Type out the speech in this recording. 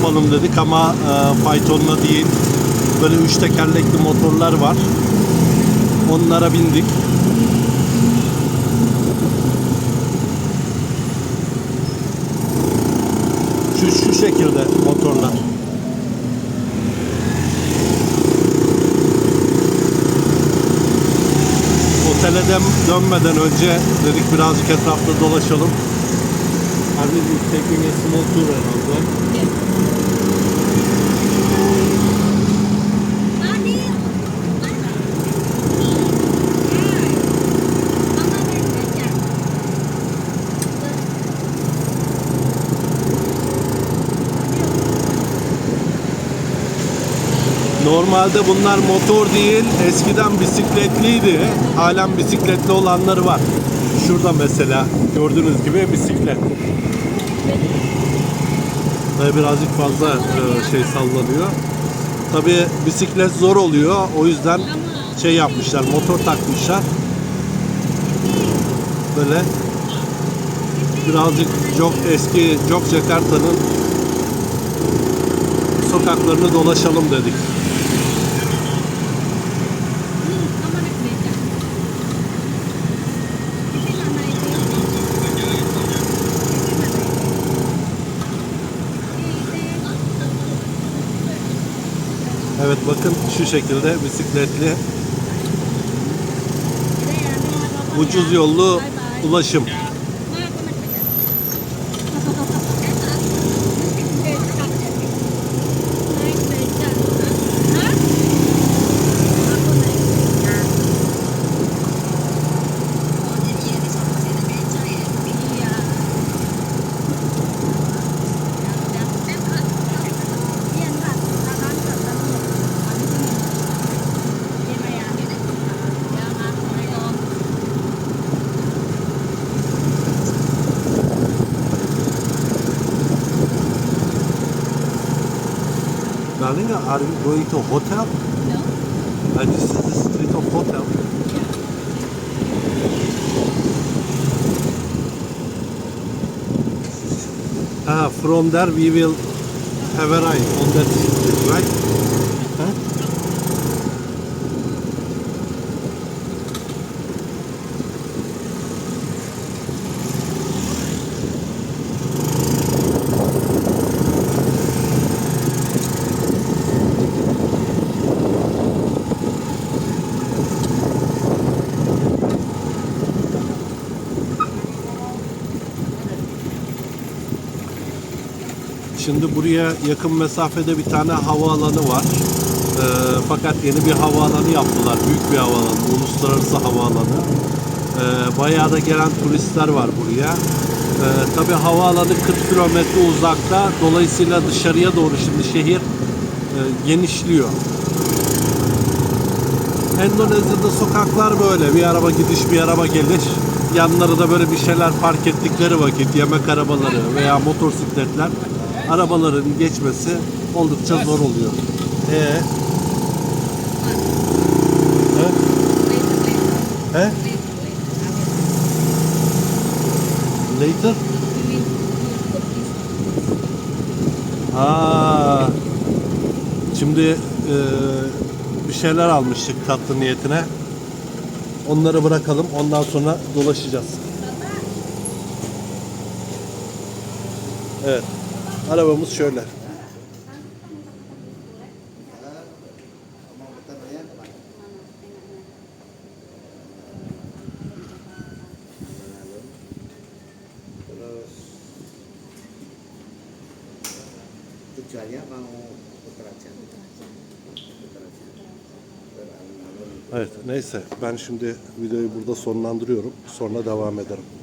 yapalım dedik ama e, faytonla değil. Böyle üç tekerlekli motorlar var. Onlara bindik. Şu, şu şekilde motorlar. Otele dönmeden önce dedik birazcık etrafta dolaşalım. Abi biz taking a small tour around, right? Normalde bunlar motor değil, eskiden bisikletliydi. Halen bisikletli olanları var. Şurada mesela gördüğünüz gibi bisiklet. Ve birazcık fazla e, şey sallanıyor. Tabi bisiklet zor oluyor. O yüzden şey yapmışlar, motor takmışlar. Böyle birazcık çok eski Jok Jakarta'nın sokaklarını dolaşalım dedik. Evet bakın şu şekilde bisikletli ucuz yollu ulaşım. Darling, are we going to hotel? Uh, this is the street of hotel. Ah, from there we will have a ride on that street, right? Huh? Şimdi buraya yakın mesafede bir tane havaalanı var. Ee, fakat yeni bir havaalanı yaptılar. Büyük bir havaalanı. Uluslararası havaalanı. Ee, bayağı da gelen turistler var buraya. Ee, Tabi havaalanı 40 kilometre uzakta. Dolayısıyla dışarıya doğru şimdi şehir e, genişliyor. Endonezya'da sokaklar böyle. Bir araba gidiş bir araba geliş. Yanları da böyle bir şeyler park ettikleri vakit yemek arabaları veya motosikletler arabaların geçmesi oldukça zor oluyor. Ee, he? He? Later? Ha. Şimdi e, bir şeyler almıştık tatlı niyetine. Onları bırakalım. Ondan sonra dolaşacağız. Evet. Arabamız şöyle. Evet neyse ben şimdi videoyu burada sonlandırıyorum. Sonra devam ederim.